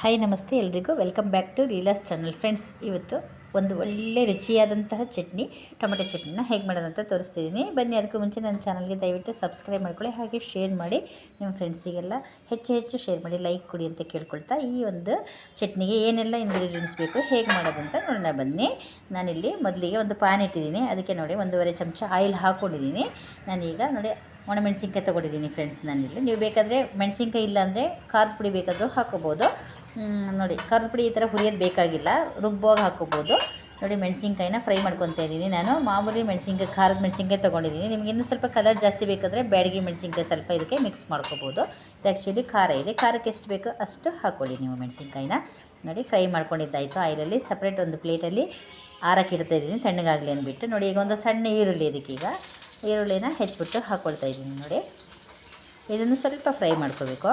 Hi ನಮಸ್ತೆ ಎಲ್ರಿಗೂ. Welcome back to Leela's channel friends ಇವತ್ತು ಒಂದು ಒಳ್ಳೆ ರುಚಿಯಾದಂತಹ ಚಟ್ನಿ, ಟೊಮೆಟೊ ಚಟ್ನಿನ ಹೇಗೆ ಮಾಡೋದಂತ ತೋರಿಸ್ತಿದ್ದೀನಿ ಬನ್ನಿ, ಅದಕ್ಕೂ ಮುಂಚೆ ನನ್ನ ಚಾನಲ್ಗೆ ದಯವಿಟ್ಟು ಸಬ್ಸ್ಕ್ರೈಬ್ ಮಾಡ್ಕೊಳ್ಳಿ, ಹಾಗೆ ಶೇರ್ ಮಾಡಿ. ನಿಮ್ಮ ಫ್ರೆಂಡ್ಸಿಗೆಲ್ಲ ಹೆಚ್ಚು ಹೆಚ್ಚು ಶೇರ್ ಮಾಡಿ ಲೈಕ್ ಕೊಡಿ ಅಂತ ಕೇಳ್ಕೊಳ್ತಾ ಈ ಒಂದು ಚಟ್ನಿಗೆ ಏನೆಲ್ಲ ಇಂಗ್ರೀಡಿಯೆಂಟ್ಸ್ ಬೇಕು, ಹೇಗೆ ಮಾಡೋದಂತ ನೋಡೋಣ ಬನ್ನಿ. ನಾನಿಲ್ಲಿ ಮೊದಲಿಗೆ ಒಂದು ಪ್ಯಾನ್ ಇಟ್ಟಿದ್ದೀನಿ. ಅದಕ್ಕೆ ನೋಡಿ ಒಂದೂವರೆ ಚಮಚ ಆಯಿಲ್ ಹಾಕ್ಕೊಂಡಿದ್ದೀನಿ ನಾನೀಗ ನೋಡಿ ಒಣಮೆಣಸಿನ್ಕಾಯಿ ತೊಗೊಂಡಿದ್ದೀನಿ ಫ್ರೆಂಡ್ಸ್ ನಾನಿಲ್ಲಿ. ನೀವು ಬೇಕಾದರೆ ಮೆಣಸಿನ್ಕಾಯಿ ಇಲ್ಲಾಂದರೆ ಖಾರದ ಪುಡಿ ಬೇಕಾದರೂ ಹಾಕೋಬೋದು. ನೋಡಿ ಖಾರದ ಪುಡಿ ಈ ಥರ ಹುರಿಯೋದು ಬೇಕಾಗಿಲ್ಲ. ರುಬ್ಬೋಗಿ ಹಾಕೋಬೋದು. ನೋಡಿ, ಮೆಣಸಿನ್ಕಾಯಿನ ಫ್ರೈ ಮಾಡ್ಕೊತಾ ಇದ್ದೀನಿ ನಾನು. ಮಾಮೂಲಿ ಮೆಣಸಿನ್ಕಾಯಿ ಖಾರದ ಮೆಣಸಿನ್ಕಾಯಿ ತೊಗೊಂಡಿದ್ದೀನಿ. ನಿಮ್ಗೆ ಇನ್ನೂ ಸ್ವಲ್ಪ ಕಲರ್ ಜಾಸ್ತಿ ಬೇಕಾದರೆ ಬ್ಯಾಡಗಿ ಮೆಣಸಿನ್ಕಾಯಿ ಸ್ವಲ್ಪ ಇದಕ್ಕೆ ಮಿಕ್ಸ್ ಮಾಡ್ಕೋಬೋದು. ಇದು ಆ್ಯಕ್ಚುಲಿ ಖಾರ ಇದೆ. ಖಾರಕ್ಕೆ ಎಷ್ಟು ಬೇಕೋ ಅಷ್ಟು ಹಾಕ್ಕೊಳ್ಳಿ ನೀವು ಮೆಣಸಿನ್ಕಾಯಿನ. ನೋಡಿ, ಫ್ರೈ ಮಾಡ್ಕೊಂಡಿದ್ದಾಯಿತು ಆಯಿಲಲ್ಲಿ. ಸಪ್ರೇಟ್ ಒಂದು ಪ್ಲೇಟಲ್ಲಿ ಆರಕ್ಕೆ ಇಡ್ತಾ ಇದ್ದೀನಿ. ತಣ್ಣಗಾಗಲಿ ಅಂದ್ಬಿಟ್ಟು. ನೋಡಿ, ಈಗ ಒಂದು ಸಣ್ಣ ಈರುಳ್ಳಿ ಇದಕ್ಕೀಗ ಈರುಳ್ಳಿನ ಹೆಚ್ಚಿಬಿಟ್ಟು ಹಾಕ್ಕೊಳ್ತಾ ಇದ್ದೀನಿ. ನೋಡಿ, ಇದನ್ನು ಸ್ವಲ್ಪ ಫ್ರೈ ಮಾಡ್ಕೋಬೇಕು.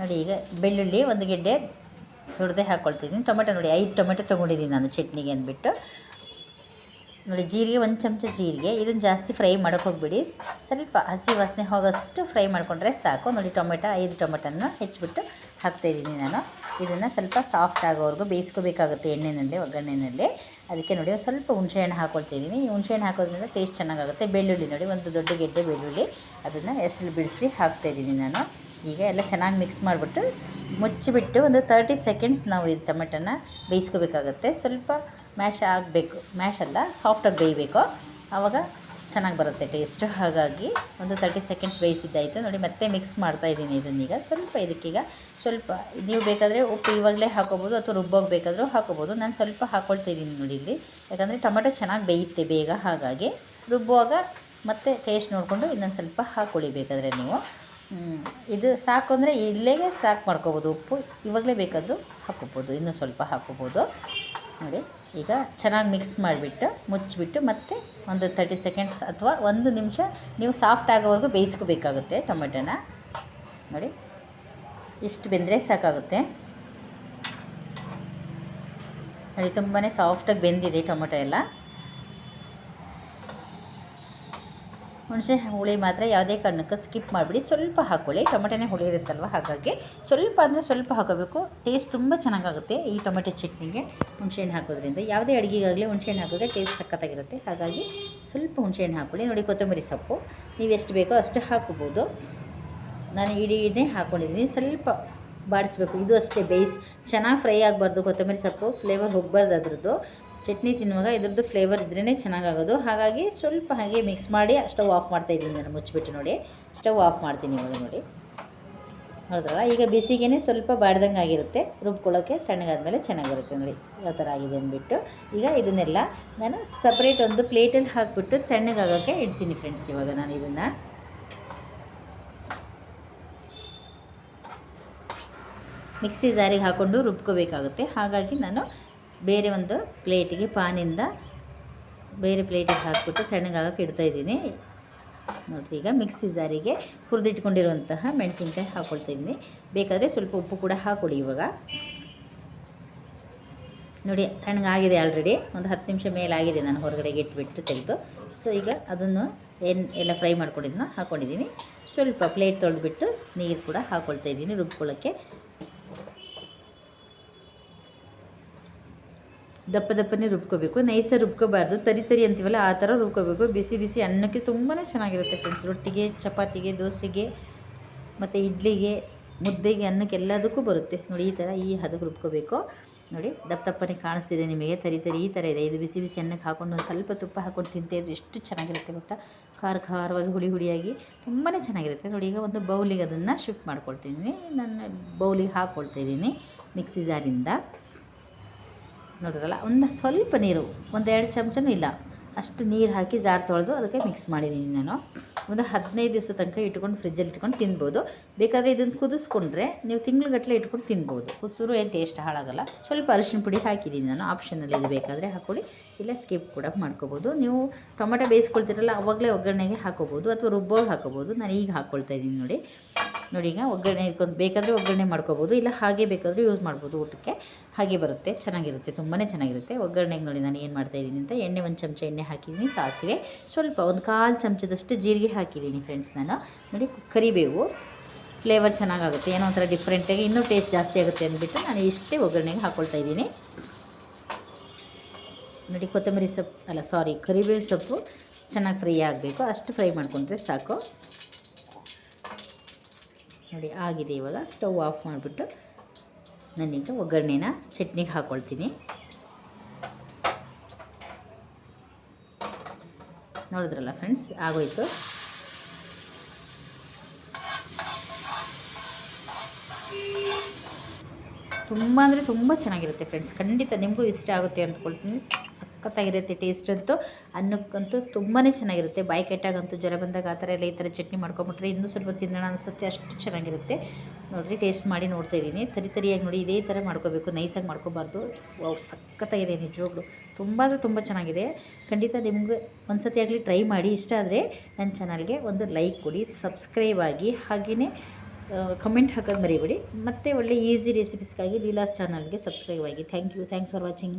ನೋಡಿ, ಈಗ ಬೆಳ್ಳುಳ್ಳಿ ಒಂದು ಗೆಡ್ಡೆ ಹೊಡೆದೇ ಹಾಕ್ಕೊಳ್ತಿದ್ದೀನಿ ಟೊಮೆಟೊ ನೋಡಿ, ಐದು ಟೊಮೆಟೊ ತೊಗೊಂಡಿದ್ದೀನಿ ನಾನು ಚಟ್ನಿಗೆ ಅಂದ್ಬಿಟ್ಟು. ನೋಡಿ, ಜೀರಿಗೆ, ಒಂದು ಚಮಚ ಜೀರಿಗೆ. ಇದನ್ನು ಜಾಸ್ತಿ ಫ್ರೈ ಮಾಡೋಕ್ಕೆ ಹೋಗ್ಬಿಡಿ. ಸ್ವಲ್ಪ ಹಸಿ ವಾಸನೆ ಹೋಗೋಷ್ಟು ಫ್ರೈ ಮಾಡಿಕೊಂಡ್ರೆ ಸಾಕು. ನೋಡಿ, ಟೊಮೆಟೊ, ಐದು ಟೊಮೆಟೊನ ಹೆಚ್ಚಿಬಿಟ್ಟು ಹಾಕ್ತಾಯಿದ್ದೀನಿ ನಾನು. ಇದನ್ನು ಸ್ವಲ್ಪ ಸಾಫ್ಟ್ ಆಗೋವರೆಗೂ ಬೇಯಿಸ್ಕೋಬೇಕಾಗುತ್ತೆ ಎಣ್ಣೆಯಲ್ಲಿ ಒಗ್ಗರಣೆಯಲ್ಲಿ ಅದಕ್ಕೆ ನೋಡಿ ಸ್ವಲ್ಪ ಹುಣಸೆಹಣ್ಣು ಹಾಕ್ಕೊಳ್ತಿದ್ದೀನಿ ಈ ಹುಣಸೆಹಣ್ಣು ಹಾಕೋದ್ರಿಂದ ಟೇಸ್ಟ್ ಚೆನ್ನಾಗಾಗುತ್ತೆ. ಬೆಳ್ಳುಳ್ಳಿ ನೋಡಿ, ಒಂದು ದೊಡ್ಡ ಗೆಡ್ಡೆ ಬೆಳ್ಳುಳ್ಳಿ. ಅದನ್ನು ಹೆಸರು ಬಿಡಿಸಿ ಹಾಕ್ತಾಯಿದ್ದೀನಿ ನಾನು. ಈಗ ಎಲ್ಲ ಚೆನ್ನಾಗಿ ಮಿಕ್ಸ್ ಮಾಡಿಬಿಟ್ಟು ಮುಚ್ಚಿಬಿಟ್ಟು ಒಂದು ತರ್ಟಿ ಸೆಕೆಂಡ್ಸ್ ನಾವು ಈ ಟೊಮೆಟೊನ ಬೇಯಿಸ್ಕೋಬೇಕಾಗುತ್ತೆ. ಸ್ವಲ್ಪ ಮ್ಯಾಶ್ ಆಗಬೇಕು. ಮ್ಯಾಶ್ ಅಲ್ಲ ಸಾಫ್ಟಾಗಿ ಬೇಯಬೇಕು. ಆವಾಗ ಚೆನ್ನಾಗಿ ಬರುತ್ತೆ ಟೇಸ್ಟು ಹಾಗಾಗಿ ಒಂದು ತರ್ಟಿ ಸೆಕೆಂಡ್ಸ್ ಬೇಯಿಸಿದ್ದಾಯಿತು. ನೋಡಿ, ಮತ್ತೆ ಮಿಕ್ಸ್ ಮಾಡ್ತಾ ಇದ್ದೀನಿ ಇದನ್ನೀಗ ಸ್ವಲ್ಪ ಇದಕ್ಕೀಗ ಸ್ವಲ್ಪ, ನೀವು ಬೇಕಾದರೆ ಉಪ್ಪು ಇವಾಗಲೇ ಹಾಕೋಬೋದು ಅಥವಾ ರುಬ್ಬೋಗಿ ಬೇಕಾದರೂ ಹಾಕೋಬೋದು. ನಾನು ಸ್ವಲ್ಪ ಹಾಕ್ಕೊಳ್ತಾ ಇದ್ದೀನಿ ನೋಡಿ ಇಲ್ಲಿ. ಯಾಕಂದರೆ ಟೊಮೆಟೊ ಚೆನ್ನಾಗಿ ಬೇಯುತ್ತೆ ಬೇಗ. ಹಾಗಾಗಿ ರುಬ್ಬುವಾಗ ಮತ್ತೆ ಟೇಸ್ಟ್ ನೋಡಿಕೊಂಡು ಇನ್ನೊಂದು ಸ್ವಲ್ಪ ಹಾಕ್ಕೊಳ್ಳಿ ಬೇಕಾದರೆ ನೀವು. ಇದು ಸಾಕು ಅಂದರೆ ಇಲ್ಲೇಗೆ ಸಾಕು ಮಾಡ್ಕೋಬೋದು. ಉಪ್ಪು ಇವಾಗಲೇ ಬೇಕಾದರೂ ಹಾಕೋಬೋದು ಇನ್ನೂ ಸ್ವಲ್ಪ ಹಾಕೋಬೋದು ನೋಡಿ, ಈಗ ಚೆನ್ನಾಗಿ ಮಿಕ್ಸ್ ಮಾಡಿಬಿಟ್ಟು, ಮುಚ್ಚಿಬಿಟ್ಟು ಮತ್ತೆ ಒಂದು ತರ್ಟಿ ಸೆಕೆಂಡ್ಸ್ ಅಥವಾ ಒಂದು ನಿಮಿಷ ನೀವು ಸಾಫ್ಟ್ ಆಗೋವರೆಗೂ ಬೇಯಿಸ್ಕೋಬೇಕಾಗುತ್ತೆ ಟೊಮೆಟೊನ. ನೋಡಿ, ಇಷ್ಟು ಬೆಂದರೆ ಸಾಕಾಗುತ್ತೆ. ನೋಡಿ ತುಂಬಾ ಸಾಫ್ಟಾಗಿ ಬೆಂದಿದೆ ಟೊಮೆಟೊ ಎಲ್ಲ. ಹುಣಸೆ ಹುಳಿ ಮಾತ್ರ ಯಾವುದೇ ಕಾರಣಕ್ಕೂ ಸ್ಕಿಪ್ ಮಾಡಿಬಿಡಿ. ಸ್ವಲ್ಪ ಹಾಕ್ಕೊಳ್ಳಿ ಟೊಮೆಟೊನೇ ಹುಳಿ ಇರುತ್ತಲ್ವ? ಹಾಗಾಗಿ ಸ್ವಲ್ಪ ಅಂದರೆ ಸ್ವಲ್ಪ ಹಾಕೋಬೇಕು. ಟೇಸ್ಟ್ ತುಂಬ ಚೆನ್ನಾಗಾಗುತ್ತೆ ಈ ಟೊಮೆಟೊ ಚಟ್ನಿಗೆ. ಹುಣಸೆಹಣ್ಣು ಹಾಕೋದ್ರಿಂದ ಯಾವುದೇ ಅಡುಗೆಗಾಗಲಿ ಹುಣಸೆಹಣ್ಣು ಹಾಕಿದ್ರೆ ಟೇಸ್ಟ್ ಸಖತ್ತಾಗಿರುತ್ತೆ. ಹಾಗಾಗಿ ಸ್ವಲ್ಪ ಹುಣಸೆಹಣ್ಣು ಹಾಕ್ಕೊಳ್ಳಿ ನೋಡಿ ಕೊತ್ತಂಬರಿ ಸೊಪ್ಪು. ನೀವು ಎಷ್ಟು ಬೇಕೋ ಅಷ್ಟು ಹಾಕೋಬೋದು ನಾನು ಇಡೀನೇ ಹಾಕ್ಕೊಂಡಿದ್ದೀನಿ ಸ್ವಲ್ಪ ಬಾಡಿಸ್ಬೇಕು. ಇದು ಅಷ್ಟೇ ಬೇಯಿಸಿ ಚೆನ್ನಾಗಿ ಫ್ರೈ ಆಗಬಾರ್ದು ಕೊತ್ತಂಬರಿ ಸೊಪ್ಪು. ಫ್ಲೇವರ್ ಹೋಗಬಾರ್ದು ಅದ್ರದ್ದು. ಚಟ್ನಿ ತಿನ್ನುವಾಗ ಇದ್ರದ್ದು ಫ್ಲೇವರ್ ಇದ್ರೇ ಚೆನ್ನಾಗಾಗೋದು. ಹಾಗಾಗಿ ಸ್ವಲ್ಪ ಹಾಗೆ ಮಿಕ್ಸ್ ಮಾಡಿ ಸ್ಟವ್ ಆಫ್ ಮಾಡ್ತಾ ಇದ್ದೀನಿ ನಾನು, ಮುಚ್ಚಿಬಿಟ್ಟು ನೋಡಿ. ಸ್ಟವ್ ಆಫ್ ಮಾಡ್ತೀನಿ ಇವಾಗ ನೋಡಿ. ಹೌದಲ್ಲ ಈಗ ಬಿಸಿಗೇನೆ ಸ್ವಲ್ಪ ಬಾಡ್ದಂಗೆ ಆಗಿರುತ್ತೆ. ರುಬ್ಕೊಳ್ಳೋಕ್ಕೆ ತಣ್ಣಗಾದ್ಮೇಲೆ ಚೆನ್ನಾಗಿರುತ್ತೆ ನೋಡಿ. ಯಾವ ಥರ ಆಗಿದೆ ಅಂದ್ಬಿಟ್ಟು. ಈಗ ಇದನ್ನೆಲ್ಲ ನಾನು ಸಪ್ರೇಟ್ ಒಂದು ಪ್ಲೇಟಲ್ಲಿ ಹಾಕ್ಬಿಟ್ಟು ತಣ್ಣಗಾಗೋಕ್ಕೆ ಇಡ್ತೀನಿ ಫ್ರೆಂಡ್ಸ್ ಇವಾಗ ನಾನು ಇದನ್ನು. ಮಿಕ್ಸಿ ಜಾರಿಗೆ ಹಾಕ್ಕೊಂಡು ರುಬ್ಕೋಬೇಕಾಗುತ್ತೆ. ಹಾಗಾಗಿ ನಾನು ಬೇರೆ ಒಂದು ಪ್ಲೇಟಿಗೆ ಪಾನಿಂದ ಬೇರೆ ಪ್ಲೇಟಿಗೆ ಹಾಕಿಬಿಟ್ಟು ತಣ್ಣಗಾಗಕ್ಕೆ ಇಡ್ತಾ ಇದ್ದೀನಿ. ನೋಡಿರಿ, ಈಗ ಮಿಕ್ಸಿ ಜಾರಿಗೆ ಹುರಿದಿಟ್ಕೊಂಡಿರುವಂತಹ ಮೆಣಸಿನ್ಕಾಯಿ ಹಾಕ್ಕೊಳ್ತಾ ಇದ್ದೀನಿ. ಬೇಕಾದರೆ ಸ್ವಲ್ಪ ಉಪ್ಪು ಕೂಡ ಹಾಕ್ಕೊಳ್ಳಿ ಇವಾಗ. ನೋಡಿ, ತಣ್ಣಗಾಗಿದೆ ಆಲ್ರೆಡಿ ಒಂದು ಹತ್ತು ನಿಮಿಷ ಮೇಲಾಗಿದೆ ನಾನು ಹೊರಗಡೆಗೆ ಇಟ್ಬಿಟ್ಟು ತೆಗೆದು. ಸೊ ಈಗ ಅದನ್ನು ಏನು ಎಲ್ಲ ಫ್ರೈ ಮಾಡ್ಕೊಂಡಿದ್ದನ್ನ ಹಾಕ್ಕೊಂಡಿದ್ದೀನಿ ಸ್ವಲ್ಪ ಪ್ಲೇಟ್ ತೊಳೆದ್ಬಿಟ್ಟು ನೀರು ಕೂಡ ಹಾಕ್ಕೊಳ್ತಾ ಇದ್ದೀನಿ ರುಬ್ಕೊಳ್ಳೋಕ್ಕೆ. ದಪ್ಪ ದಪ್ಪನೇ ರುಬ್ಕೋಬೇಕು. ನೈಸ ರುಬ್ಕೋಬಾರ್ದು. ತರಿ ತರಿ ಅಂತೀವಲ್ಲ, ಆ ಥರ ರುಬ್ಕೋಬೇಕು. ಬಿಸಿ ಬಿಸಿ ಅನ್ನಕ್ಕೆ ತುಂಬಾ ಚೆನ್ನಾಗಿರುತ್ತೆ ಫ್ರೆಂಡ್ಸ್ ರೊಟ್ಟಿಗೆ, ಚಪಾತಿಗೆ, ದೋಸೆಗೆ, ಮತ್ತು ಇಡ್ಲಿಗೆ, ಮುದ್ದೆಗೆ, ಅನ್ನಕ್ಕೆ ಎಲ್ಲದಕ್ಕೂ ಬರುತ್ತೆ. ನೋಡಿ, ಈ ಥರ ಈ ಹದಕ್ಕೆ ರುಬ್ಕೋಬೇಕು. ನೋಡಿ, ದಪ್ಪ ದಪ್ಪನೇ ಕಾಣಿಸ್ತಿದೆ ನಿಮಗೆ. ತರಿ ತರಿ ಈ ಥರ ಇದೆ. ಇದು ಬಿಸಿ ಬಿಸಿ ಅನ್ನಕ್ಕೆ ಹಾಕೊಂಡು ಒಂದು ಸ್ವಲ್ಪ ತುಪ್ಪ ಹಾಕೊಂಡು ತಿಂತಿದ್ರೆ ಎಷ್ಟು ಚೆನ್ನಾಗಿರುತ್ತೆ ಗೊತ್ತಾ? ಖಾರ ಖಾರವಾಗಿ, ಹುಳಿ ಹುಳಿಯಾಗಿ ತುಂಬಾ ಚೆನ್ನಾಗಿರುತ್ತೆ. ನೋಡಿ, ಈಗ ಒಂದು ಬೌಲಿಗೆ ಅದನ್ನು ಶಿಫ್ಟ್ ಮಾಡ್ಕೊಳ್ತೀನಿ ನಾನು ಬೌಲಿಗೆ ಹಾಕ್ಕೊಳ್ತಾ ಇದ್ದೀನಿ ಮಿಕ್ಸಿ ಜಾರಿಂದ. ನೋಡಿದ್ರಲ್ಲ? ಒಂದು ಸ್ವಲ್ಪ ನೀರು, ಒಂದೆರಡು ಚಮಚನೂ ಇಲ್ಲ. ಅಷ್ಟು ನೀರು ಹಾಕಿ ಜಾರ್ ತೊಳೆದು ಅದಕ್ಕೆ ಮಿಕ್ಸ್ ಮಾಡಿದ್ದೀನಿ ನಾನು. ಒಂದು ಹದಿನೈದು ದಿವಸ ತನಕ ಇಟ್ಕೊಂಡು ಫ್ರಿಜ್ಜಲ್ಲಿ ಇಟ್ಕೊಂಡು ತಿನ್ಬೋದು. ಬೇಕಾದರೆ ಇದನ್ನು ಕುದಿಸ್ಕೊಂಡ್ರೆ ನೀವು ತಿಂಗ್ಳುಗಟ್ಟಲೆ ಇಟ್ಕೊಂಡು ತಿನ್ಬೋದು. ಕುದಿಸಿದ್ರು ಏನು ಟೇಸ್ಟ್ ಹಾಳಾಗಲ್ಲ. ಸ್ವಲ್ಪ ಅರಿಶಿನ ಪುಡಿ ಹಾಕಿದ್ದೀನಿ ನಾನು. ಆಪ್ಷನಲ್ಲಿ ಇದು ಬೇಕಾದರೆ ಹಾಕ್ಕೊಳ್ಳಿ ಇಲ್ಲ ಸ್ಕಿಪ್ ಕೂಡ ಮಾಡ್ಕೋಬೋದು. ನೀವು ಟೊಮೆಟೊ ಬೇಯಿಸ್ಕೊಳ್ತೀರಲ್ಲ, ಅವಾಗಲೇ ಒಗ್ಗರಣೆಗೆ ಹಾಕೋಬೋದು ಅಥವಾ ರುಬ್ಬೋಗಿ ಹಾಕೋಬೋದು. ನಾನು ಈಗ ಹಾಕ್ಕೊಳ್ತಾ ಇದ್ದೀನಿ ನೋಡಿ. ನೋಡಿ, ಈಗ ಒಗ್ಗರಣೆ ಇದ್ಕೊಂಡು ಬೇಕಾದರೆ ಒಗ್ಗರಣೆ ಮಾಡ್ಕೋಬೋದು, ಇಲ್ಲ ಹಾಗೆ ಬೇಕಾದರೂ ಯೂಸ್ ಮಾಡ್ಬೋದು ಊಟಕ್ಕೆ. ಹಾಗೆ ಬರುತ್ತೆ, ಚೆನ್ನಾಗಿರುತ್ತೆ ತುಂಬಾ ಚೆನ್ನಾಗಿರುತ್ತೆ. ಒಗ್ಗರಣೆಗೆ ನೋಡಿ ನಾನು ಏನು ಮಾಡ್ತಾಯಿದ್ದೀನಿ ಅಂತ ಎಣ್ಣೆ ಒಂದು ಚಮಚ ಎಣ್ಣೆ ಹಾಕಿದ್ದೀನಿ, ಸಾಸಿವೆ. ಸ್ವಲ್ಪ ಒಂದು ಕಾಲು ಚಮಚದಷ್ಟು ಜೀರಿಗೆ ಹಾಕಿದ್ದೀನಿ ಫ್ರೆಂಡ್ಸ್ ನಾನು. ನೋಡಿ, ಕರಿಬೇವು. ಫ್ಲೇವರ್ ಚೆನ್ನಾಗಾಗುತ್ತೆ. ಏನೋ ಒಂಥರ ಡಿಫ್ರೆಂಟಾಗಿ ಇನ್ನೂ ಟೇಸ್ಟ್ ಜಾಸ್ತಿ ಆಗುತ್ತೆ ಅಂದ್ಬಿಟ್ಟು ನಾನು ಇಷ್ಟೇ ಒಗ್ಗರಣೆಗೆ ಹಾಕ್ಕೊಳ್ತಾ ಇದ್ದೀನಿ. ನೋಡಿ, ಕೊತ್ತಂಬರಿ ಸೊಪ್ಪು, ಅಲ್ಲ ಸಾರಿ ಕರಿಬೇವು ಸೊಪ್ಪು ಚೆನ್ನಾಗಿ ಫ್ರೈ ಆಗಬೇಕು. ಅಷ್ಟು ಫ್ರೈ ಮಾಡಿಕೊಂಡ್ರೆ ಸಾಕು. ನೋಡಿ ಆಗಿದೆ ಇವಾಗ. ಸ್ಟವ್ ಆಫ್ ಮಾಡಿಬಿಟ್ಟು ನಾನೀಗ ಒಗ್ಗರಣೆನ ಚಟ್ನಿಗೆ ಹಾಕ್ಕೊಳ್ತೀನಿ ನೋಡಿದ್ರಲ್ಲ ಫ್ರೆಂಡ್ಸ್ ಆಗೋಯ್ತು. ತುಂಬ ಅಂದರೆ ತುಂಬ ಚೆನ್ನಾಗಿರುತ್ತೆ ಫ್ರೆಂಡ್ಸ್. ಖಂಡಿತ ನಿಮಗೂ ಇಷ್ಟ ಆಗುತ್ತೆ ಅಂದ್ಕೊಳ್ತೀನಿ. ಸಖತ್ತಾಗಿರುತ್ತೆ ಟೇಸ್ಟ್ ಅಂತೂ. ಅನ್ನಕ್ಕಂತೂ ತುಂಬಾ ಚೆನ್ನಾಗಿರುತ್ತೆ. ಬಾಯಿ ಕೆಟ್ಟಾಗಂತೂ ಜ್ವರ ಬಂದಾಗ ಆ ಥರ ಎಲ್ಲ ಈ ಥರ ಚಟ್ನಿ ಮಾಡ್ಕೊಂಬಿಟ್ರೆ ಇನ್ನೂ ಸ್ವಲ್ಪ ತಿನ್ನೋಣ ಅನಿಸುತ್ತೆ. ಅಷ್ಟು ಚೆನ್ನಾಗಿರುತ್ತೆ. ನೋಡಿರಿ ಟೇಸ್ಟ್ ಮಾಡಿ ನೋಡ್ತಾ ಇದ್ದೀನಿ. ತರಿ ತರಿಯಾಗಿ ನೋಡಿ, ಇದೇ ಥರ ಮಾಡ್ಕೋಬೇಕು. ನೈಸಾಗಿ ಮಾಡ್ಕೋಬಾರ್ದು. ಅವ್ರು ಸಖತ್ತಾಗಿದೆ ನಿಜವಾಗ್ಲು. ತುಂಬ ಅಂದರೆ ತುಂಬ ಚೆನ್ನಾಗಿದೆ. ಖಂಡಿತ ನಿಮ್ಗೆ ಒಂದು ಸತಿ ಆಗಲಿ ಟ್ರೈ ಮಾಡಿ. ಇಷ್ಟ ಆದರೆ ನನ್ನ ಚಾನಲ್ಗೆ ಒಂದು ಲೈಕ್ ಕೊಡಿ, ಸಬ್ಸ್ಕ್ರೈಬ್ ಆಗಿ. ಹಾಗೆಯೇ ಕಮೆಂಟ್ ಹಾಕೋದು ಮರಿಬೇಡಿ. ಮತ್ತು ಒಳ್ಳೆ ಈಸಿ ರೆಸಿಪೀಸ್ಗಾಗಿ ಲೀಲಾಸ್ ಚಾನಲ್ಗೆ ಸಬ್ಸ್ಕ್ರೈಬ್ ಆಗಿ. Thank you thanks for watching